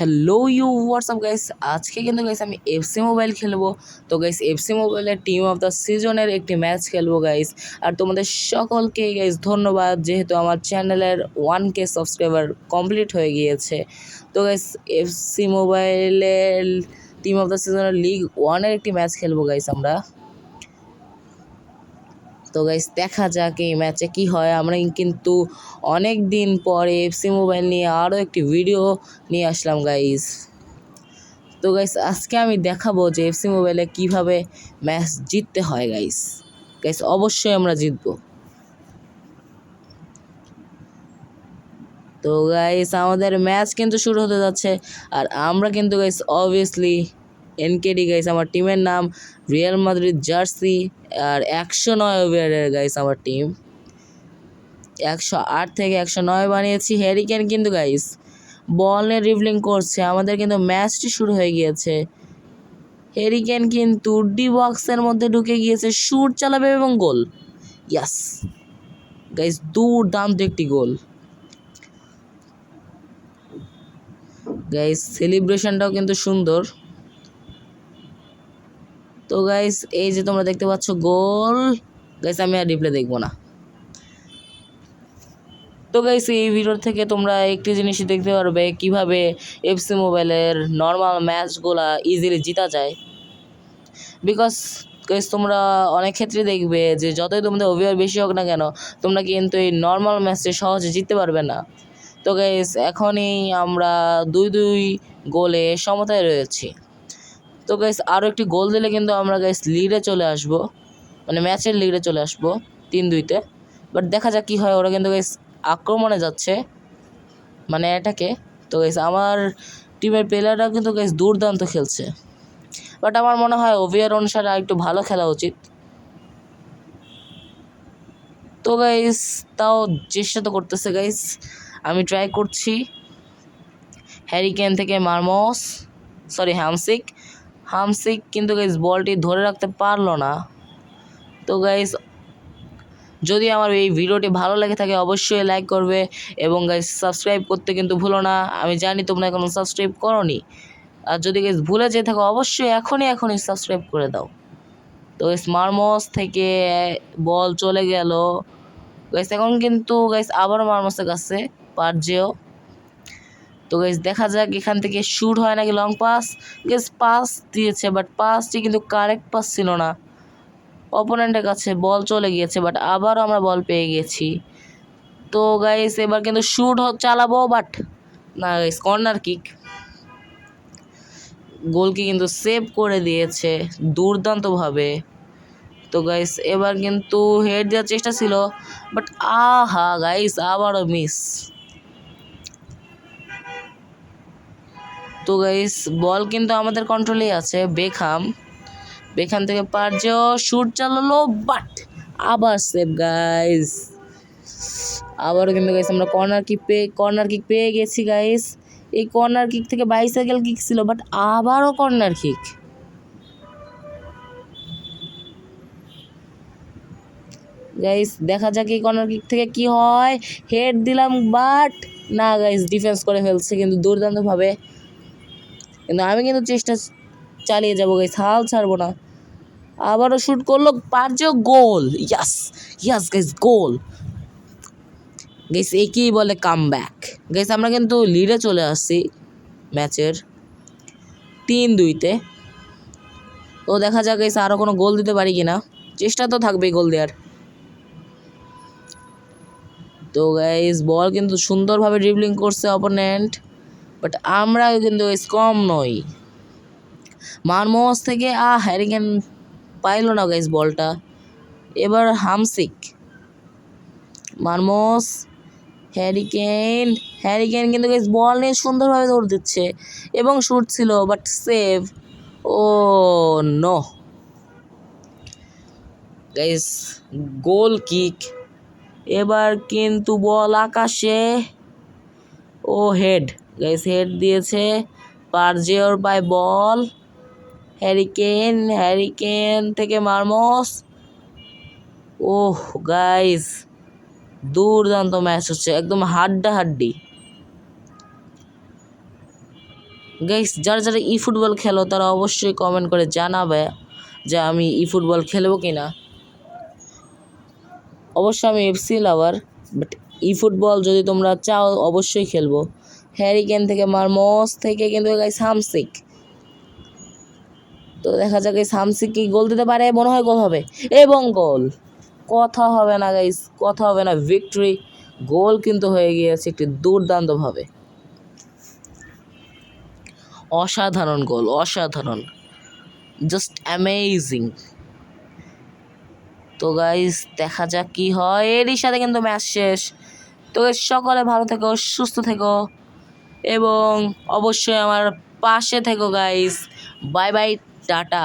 Hello you WhatsApp guys আজকে কিন্তু guys আমি এফসি মোবাইল খেলব। তো গাইস এফসি মোবাইলের টিম অফ দ্য সিজনের একটি ম্যাচ খেলব গাইস আর তোমাদের সকলকে গাইস ধন্যবাদ। যেহেতু আমার চ্যানেলের ওয়ান কে সাবস্ক্রাইবার কমপ্লিট হয়ে গিয়েছে। তো গাইস এফসি মোবাইলের টিম অফ দ্য সিজনের লিগ ওয়ানের একটি ম্যাচ খেলব গাইস আমরা। তো গাইস দেখা যাক এই ম্যাচে কি হয়। আমরা কিন্তু অনেক দিন পরে এফসি মোবাইল নিয়ে আরও একটি ভিডিও নিয়ে আসলাম গাইস তো গাইস আজকে আমি দেখাবো যে এফসি মোবাইলে কীভাবে ম্যাচ জিততে হয় গাইস গাইস অবশ্যই আমরা জিতবো। তো গাইস আমাদের ম্যাচ কিন্তু শুরু হতে যাচ্ছে। আর আমরা কিন্তু গাইস অবভিয়াসলি এনকেডি গাইস আমার টিমের নাম রিয়াল মাদ্রিদ জার্সি আর একশো নয় ওভারের গাইস আমার টিম একশো আট থেকে একশো নয় বানিয়েছি। হ্যারিকেন কিন্তু গাইস বল নিয়ে ড্রিবলিং করছে। আমাদের কিন্তু ম্যাচটি শুরু হয়ে গিয়েছে। হ্যারিকেন কিন্তু ডি বক্সের মধ্যে ঢুকে গিয়েছে। শুট চালাবে এবং গোল ইয়াস গাইস দুর্দান্ত একটি গোল গাইস সেলিব্রেশনটাও কিন্তু সুন্দর। তো গাইস এই যে তোমরা দেখতে পাচ্ছ গোল গাইস আমি আর রিপ্লে দেখব না। তো গাইস এই ভিডিও থেকে তোমরা একটি জিনিসই দেখতে পারবে, কীভাবে এফসি মোবাইলের নর্মাল ম্যাচগুলা ইজিলি জিতা যায়। বিকজ গাইস তোমরা অনেক ক্ষেত্রে দেখবে যে যতই তোমাদের ওভার বেশি হোক না কেন, তোমরা কিন্তু এই নর্মাল ম্যাচে সহজে জিততে পারবে না। তো গাইস এখনই আমরা দুই দুই গোলে সমতায় রয়েছি। তো গাইস আরও একটি গোল দিলে কিন্তু আমরা গাইস লিডে চলে আসব। মানে ম্যাচের লিডে চলে আসব তিন দুইতে বাট দেখা যাক কী হয়, ওরা কিন্তু গাইস আক্রমণে যাচ্ছে। মানে এটাকে তো গাইস আমার টিমের প্লেয়াররা কিন্তু গাইস দুর্দান্ত খেলছে। বাট আমার মনে হয় ওভিয়ার অনুসারে একটু ভালো খেলা উচিত। তো গাইস তাও চেষ্টা তো করতেছে গাইস আমি ট্রাই করছি। হ্যারিকেন থেকে মারমস সরি হামসিক হামসিক কিন্তু গাইস বলটি ধরে রাখতে পারল না। তো গাইস যদি আমার এই ভিডিওটি ভালো লেগে থাকে অবশ্যই লাইক করবে এবং গাইস সাবস্ক্রাইব করতে কিন্তু ভুলো না। আমি জানি তোমরা এখনও সাবস্ক্রাইব করনি। আর যদি গাইস ভুলে যেয়ে থাকো, অবশ্যই এখনই এখনই সাবস্ক্রাইব করে দাও। তো গাইস মারমস থেকে বল চলে গেল। গাইস এখন কিন্তু গাইস আবার মারমসের কাছে পারজেও তো গাইস দেখা যাক এখান থেকে শ্যুট হয় নাকি লং পাস গাইস পাস দিয়েছে বাট পাসটি কিন্তু কারেক্ট পাস ছিল না। অপোনেন্টের কাছে বল চলে গিয়েছে বাট আবারও আমরা বল পেয়ে গেছি। তো গাইস এবার কিন্তু শ্যুট চালাবো বাট না গাইস কর্নার কিক গোলকে কিন্তু সেভ করে দিয়েছে, দুর্দান্তভাবে। তো গাইস এবার কিন্তু হেড দেওয়ার চেষ্টা ছিল বাট আহা গাইস আবারও মিস গাইস বল কিন্তু আমাদের কন্ট্রোলেই আছে, বেখাম। বেখান থেকে পারজেও শুট চালালো বাট আবার সেভ গাইস আবারও কিন্তু গাইস আমরা কর্নার কিক পেয়ে কর্নার কিক পেয়ে গেছি গাইস এই কর্নার কিক থেকে বাইসাইকেল কিক ছিল বাট আবারও কর্নার কিক গাইস দেখা যাক এই কর্নার কিক থেকে কি হয়। হেড দিলাম বাট না গাইস ডিফেন্স করে ফেলছে কিন্তু দুর্দান্তভাবে। কিন্তু আমি কিন্তু চেষ্টা চালিয়ে যাব গাইস হাল ছাড়বো না। আবারও শ্যুট করল পারজেও গোল। ইয়াস ইয়াস গাইস গোল গাইস একেই বলে কাম ব্যাক গাইস আমরা কিন্তু লিডে চলে আসছি ম্যাচের তিন দুইতে। তো দেখা যাক গাইস আরও কোনো গোল দিতে পারি কি না চেষ্টা তো থাকবেই গোল দেওয়ার। তো গাইস বল কিন্তু সুন্দরভাবে ড্রিবলিং করছে অপোনেন্ট বাট আমরা কিন্তু কম নই। মারমোস থেকে, আ হ্যারিকেন পাইলো না গাইস বলটা। এবার হামসিক। মারমোস হ্যারিকেন হ্যারিকেন কিন্তু গাইস বল নিয়ে সুন্দরভাবে দৌড় দিচ্ছে। এবং শুট ছিল but save oh no guys goal kick এবার কিন্তু বল আকাশে, ও হেড গাইস হেড দিয়েছে পারজেওর পায় বল হ্যারিকেন হ্যারিকেন থেকে মারমস ওহ গাইস দুর্দান্ত ম্যাচ হচ্ছে, একদম হাড্ডা হাড্ডি গাইস যারা যারা ই ফুটবল খেলো, তারা অবশ্যই কমেন্ট করে জানাবে যে আমি ই ফুটবল খেলব কি না অবশ্য আমি FC lover but E football যদি তোমরা চাও, অবশ্যই খেলব। হ্যারিকেন থেকে মারমস থেকে কিন্তু গাইস হামসিক। তো দেখা যাক এই সামসিক কি গোল দিতে পারে, মনে হয় গোল হবে। এবং গোল। কথা হবে না গাইস কথা হবে না। ভিক্টরি গোল কিন্তু হয়ে গিয়েছে একটি দুর্দান্তভাবে। অসাধারণ গোল, অসাধারণ। জাস্ট অ্যামেজিং তো গাইস দেখা যাক কি হয়। এরই সাথে কিন্তু ম্যাচ শেষ। তো সকলে ভালো থেকো, সুস্থ থেকো। এবং অবশ্যই আমার পাশে থেকো গাইস বাই বাই টাটা।